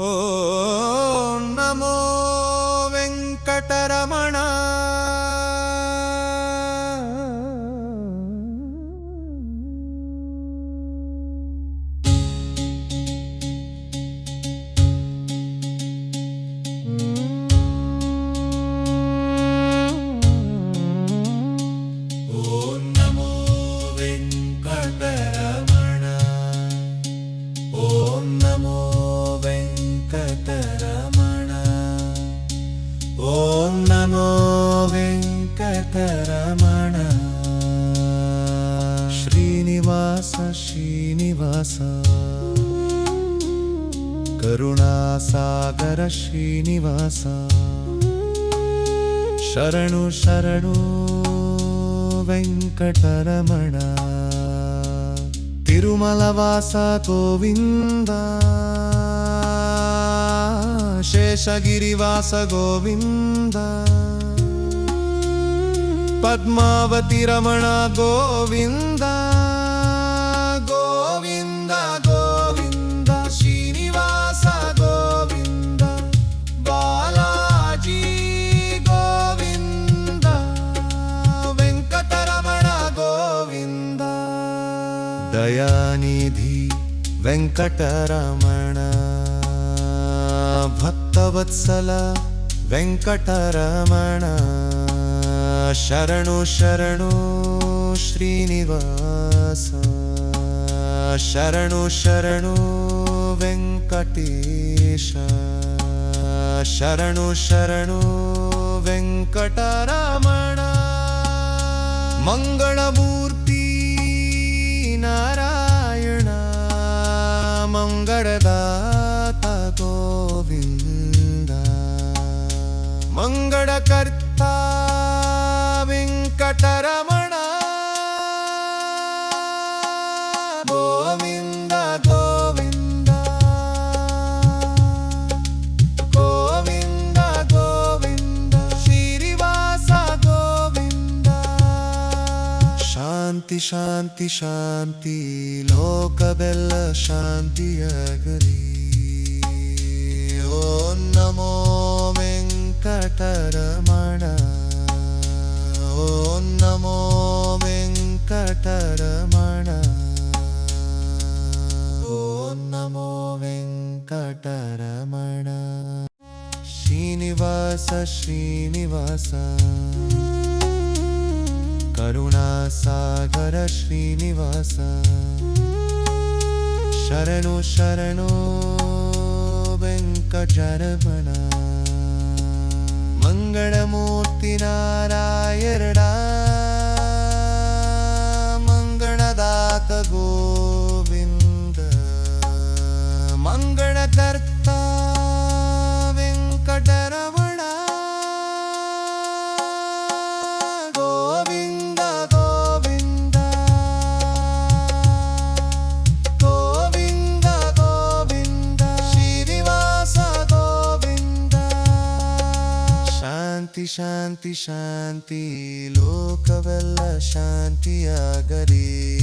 ॐ नमो ಶ್ರೀನಿವಾಸ. ಕರುಣಾಸಾಗರ ಶ್ರೀನಿವಾಸ. ಶರಣು ಶರಣು ವೆಂಕಟರಮಣ. ತಿರುಮಲವಾಸ ಗೋವಿಂದ. ಶೇಷಗಿರಿವಾಸ ಗೋವಿಂದ. ಪದ್ಮಾವತಿ ರಮಣ ಗೋವಿಂದ. ದಯಾನಿಧಿ ವೆಂಕಟರಮಣ. ಭಕ್ತವತ್ಸಲ ವೆಂಕಟರಮಣ. ಶರಣು ಶರಣು ಶ್ರೀನಿವಾಸ. ಶರಣು ಶರಣು ವೆಂಕಟೇಶ. ಶರಣು ಶರಣು ವೆಂಕಟರಮಣ. ಮಂಗಳಮೂರ್ತಿ ನಾರಾಯಣ ಮಂಗಳದಾತ ಗೋವಿಂದ. ಮಂಗಳಕರ್ತ ವೆಂಕಟರಮಣ ಶಾಂತಿ ಶಾಂತಿ ಶಾಂತಿ ಲೋಕವೆಲ್ಲ ಶಾಂತಿಯಾಗಲಿ ಓ ನಮೋ ವೆಂಕಟರಮಣ ಓ ನಮೋ ವೆಂಕಟರಮಣ ಓ ನಮೋ ವೆಂಕಟರಮಣ ಶ್ರೀನಿವಾಸ ಶ್ರೀನಿವಾಸ सागर श्रीनिवास शरणो शरणो वेङ्कटरमण। मङ्गलमूर्तिनारायणा। मङ्गणदातगो ಶಾಂತಿ ಶಾಂತಿ ಶಾಂತಿ ಲೋಕವೆಲ್ಲ ಶಾಂತಿಯಾಗಲಿ ಓ ನಮೋ